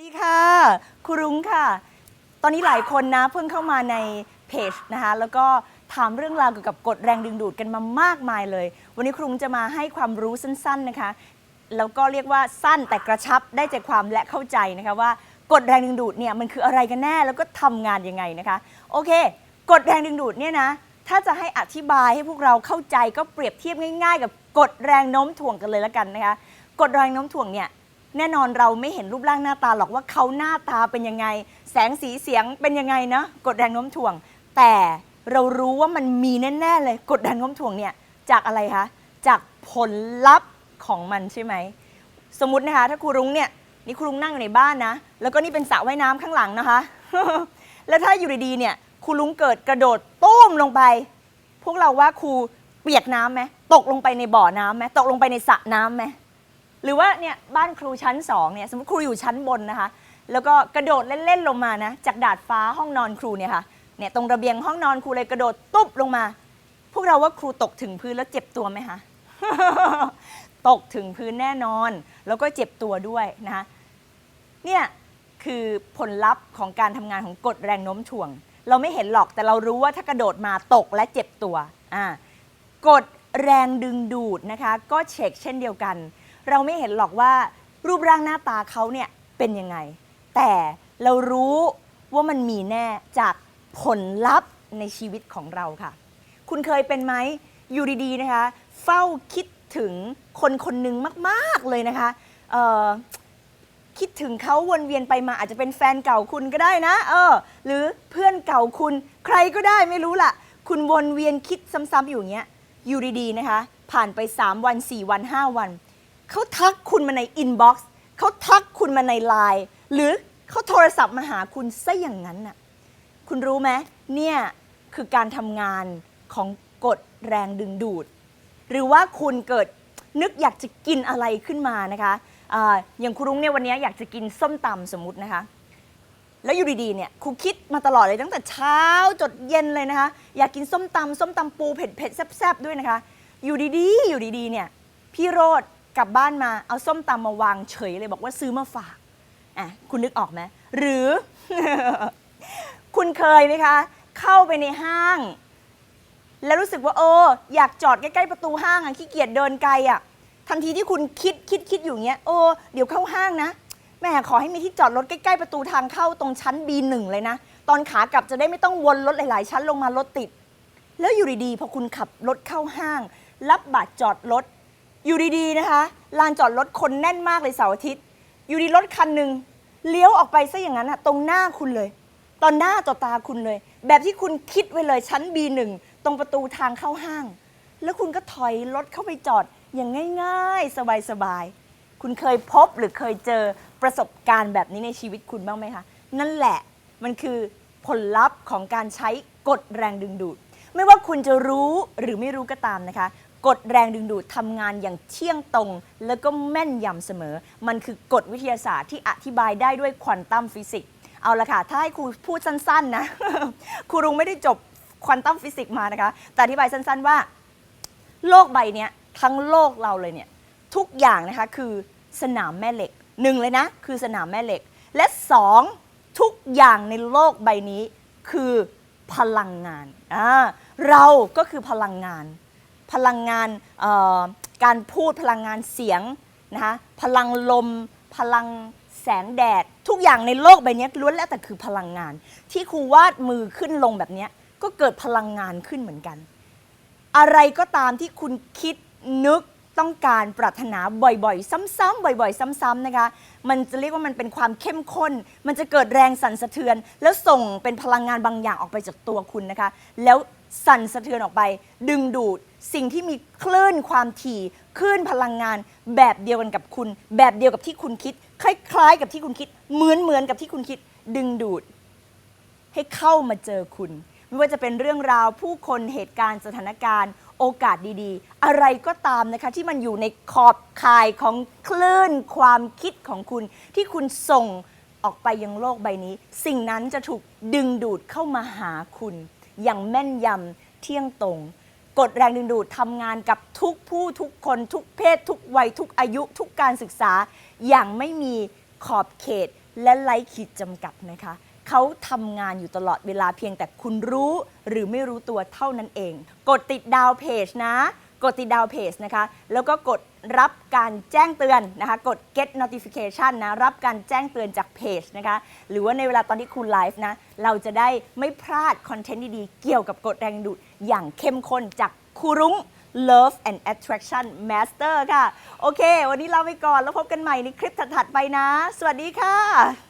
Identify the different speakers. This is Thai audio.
Speaker 1: ดีค่ะ ครูรุ้งค่ะ ตอนนี้หลายคนนะเพิ่งเข้ามาในเพจนะคะแล้วก็ถามเรื่องราวเกี่ยวกับกฎแรงดึงดูดกันมามากมายเลย วันนี้ครูรุ้งจะมาให้ความรู้สั้นๆนะคะ แล้วก็เรียกว่าสั้นแต่กระชับได้ใจความและเข้าใจนะคะว่ากฎแรงดึงดูดเนี่ยมันคืออะไรกันแน่แล้วก็ทำงานยังไงนะคะ โอเคกฎแรงดึงดูดเนี่ยนะถ้าจะให้อธิบายให้พวกเราเข้าใจก็เปรียบเทียบง่าย ๆ กับกฎแรงโน้มถ่วงกันเลยละกันนะคะกฎแรงโน้มถ่วงเนี่ย แน่นอนเราไม่เห็นรูปร่างหน้าตาหรอกว่าเขาหน้าตาเป็นยังไง แสงสีเสียงเป็นยังไงนะกฎแรงโน้มถ่วง แต่เรารู้ว่ามันมีแน่ๆเลยกฎแรงโน้มถ่วงเนี่ยจากอะไรคะจากผลลัพธ์ของมันใช่ไหมสมมตินะคะ ถ้าครูรุ้งเนี่ยนี่ครูรุ้งนั่งอยู่ในบ้านนะ แล้วก็นี่เป็นสระว่ายน้ำข้างหลังนะคะ แล้วถ้าอยู่ดีๆเนี่ยครูรุ้งเกิดกระโดดตุ้มลงไป พวกเราว่าครูเปียกน้ำไหมตกลงไปในบ่อน้ำไหมตกลงไปในสระน้ำไหม หรือว่าเนี่ยบ้านครูชั้นสองเนี่ยสมมติครูอยู่ชั้นบนนะคะ แล้วก็กระโดดเล่นๆลงมานะจากดาดฟ้าห้องนอนครูเนี่ยค่ะเนี่ยตรงระเบียงห้องนอนครูเลยกระโดดตุ๊บลงมา พวกเราว่าครูตกถึงพื้นแล้วเจ็บตัวไหมคะ ตกถึงพื้นแน่นอน แล้วก็เจ็บตัวด้วยนะคะเนี่ยคือผลลัพธ์ของการทำงานของกฎแรงโน้มถ่วง เราไม่เห็นหรอกแต่เรารู้ว่าถ้ากระโดดมาตกและเจ็บตัวอ่ากฎแรงดึงดูดนะคะ ก็เช็คเช่นเดียวกัน เราไม่เห็นหรอกว่ารูปร่างหน้าตาเขาเนี่ยเป็นยังไง แต่เรารู้ว่ามันมีแน่จากผลลัพธ์ในชีวิตของเราค่ะ คุณเคยเป็นไหมอยู่ดีๆนะคะ เฝ้าคิดถึงคนคนหนึ่งมาก ๆ เลยนะคะคิดถึงเขาวนเวียนไปมาอาจจะเป็นแฟนเก่าคุณก็ได้นะ เออ หรือเพื่อนเก่าคุณใครก็ได้ไม่รู้ล่ะคุณวนเวียนคิดซ้ำๆอยู่เงี้ยอยู่ดีๆนะคะ ผ่านไป 3 วัน 4 วัน 5 วัน เขาทักคุณมาในอินบ็อกซ์เขาทักคุณมาในไลน์หรือเขาโทรศัพท์มาหาคุณซะอย่างนั้นน่ะคุณรู้ไหมเนี่ยคือการทำงานของกฎแรงดึงดูด หรือว่าคุณเกิดนึกอยากจะกินอะไรขึ้นมานะคะอาอย่างครูรุ้งเนี่ยวันนี้อยากจะกินส้มตำสมมตินะคะ แล้วอยู่ดีๆเนี่ยครูคิดมาตลอดเลยตั้งแต่เช้าจดเย็นเลยนะคะ อยากกินส้มตำส้มตำปูเผ็ดเผ็ดๆแซ่บๆด้วยนะคะ อยู่ดีๆ อยู่ดีๆเนี่ยพี่โรด กลับบ้านมาเอาส้มตำมาวางเฉยเลยบอกว่าซื้อมาฝากอะคุณนึกออกไหมหรือ คุณเคยไหมคะ เข้าไปในห้าง แล้วรู้สึกว่าเอออยากจอดใกล้ๆประตูห้างอะขี้เกียจเดินไกลอะทันทีที่คุณคิดคิดคิดอยู่เงี้ยเออเดี๋ยวเข้าห้างนะแม่ขอให้มีที่จอดรถใกล้ๆประตูทางเข้าตรงชั้น B1 เลยนะ ตอนขากลับจะได้ไม่ต้องวนรถหลายๆ ชั้นลงมารถติด แล้วอยู่ดีๆพอคุณขับรถเข้าห้าง รับบัตรจอดรถ อยู่ดีๆนะคะลานจอดรถคนแน่นมากเลยเสาร์อาทิตย์ อยู่ดีรถคันหนึ่งเลี้ยวออกไปซะอย่างนั้นอะตรงหน้าคุณเลย ตอนหน้าต่อตาคุณเลย แบบที่คุณคิดไว้เลยชั้น B1 ตรงประตูทางเข้าห้าง แล้วคุณก็ถอยรถเข้าไปจอดอย่างง่ายๆ สบายๆ คุณเคยพบหรือเคยเจอประสบการณ์แบบนี้ในชีวิตคุณบ้างไหมคะ นั่นแหละมันคือผลลัพธ์ของการใช้กฎแรงดึงดูด ไม่ว่าคุณจะรู้หรือไม่รู้ก็ตามนะคะ กฎแรงดึงดูดทำงานอย่างเที่ยงตรง แล้วก็แม่นยำเสมอ มันคือกฎวิทยาศาสตร์ที่อธิบายได้ด้วยควอนตัมฟิสิกส์เอาละค่ะ ถ้าให้ครูพูดสั้นๆนะ ครูรุงไม่ได้จบควอนตัมฟิสิกส์มานะคะ แต่อธิบายสั้นๆว่า โลกใบนี้ทั้งโลกเราเลยเนี่ย ทุกอย่างนะคะคือสนามแม่เหล็กหนึ่งเลยนะ คือสนามแม่เหล็ก และสองทุกอย่างในโลกใบนี้คือพลังงานอ่าเราก็คือพลังงาน พลังงานการพูดพลังงานเสียงนะคะพลังลม พลังแสงแดด ทุกอย่างในโลกใบนี้ล้วนแล้วแต่คือพลังงาน ที่ครูวาดมือขึ้นลงแบบนี้ก็เกิดพลังงานขึ้นเหมือนกัน อะไรก็ตามที่คุณคิดนึกต้องการปรารถนาบ่อยๆ ซ้ำๆบ่อย ๆ ซ้ำๆนะคะ มันจะเรียกว่ามันเป็นความเข้มข้น มันจะเกิดแรงสั่นสะเทือน แล้วส่งเป็นพลังงานบางอย่างออกไปจากตัวคุณนะคะ แล้ว สั่นสะเทือนออกไป ดึงดูดสิ่งที่มีคลื่นความถี่คลื่นพลังงาน แบบเดียวกันกับคุณ แบบเดียวกับที่คุณคิด คล้ายๆ กับที่คุณคิด เหมือนเหมือนๆกับที่คุณคิด ดึงดูด ให้เข้ามาเจอคุณ ไม่ว่าจะเป็นเรื่องราวผู้คนเหตุการณ์สถานการณ์ โอกาสดีๆ อะไรก็ตามนะคะ ที่มันอยู่ในขอบข่ายของคลื่นความคิดของคุณ ที่คุณส่งออกไปยังโลกใบนี้ สิ่งนั้นจะถูกดึงดูดเข้ามาหาคุณ อย่างแม่นยำเที่ยงตรง กฎแรงดึงดูดทำงานกับทุกผู้ทุกคนทุกเพศ ทุกวัย ทุกอายุ ทุกการศึกษา อย่างไม่มีขอบเขตและไร้ขีดจำกัดนะคะ เขาทำงานอยู่ตลอดเวลาเพียงแต่คุณรู้หรือไม่รู้ตัวเท่านั้นเอง กดติดดาวเพจนะ กดติดดาวเพจนะคะ แล้วก็กดรับการแจ้งเตือนนะคะ กด get notification นะ รับการแจ้งเตือนจากเพจนะคะ หรือว่าในเวลาตอนที่คุณไลฟ์นะ เราจะได้ไม่พลาดคอนเทนต์ดีๆ เกี่ยวกับกฎแรงดูดอย่างเข้มข้นจากครูรุ้ง Love and Attraction Master ค่ะ โอเค วันนี้เราไปก่อนแล้วพบกันใหม่ในคลิปถัดๆไปนะ สวัสดีค่ะ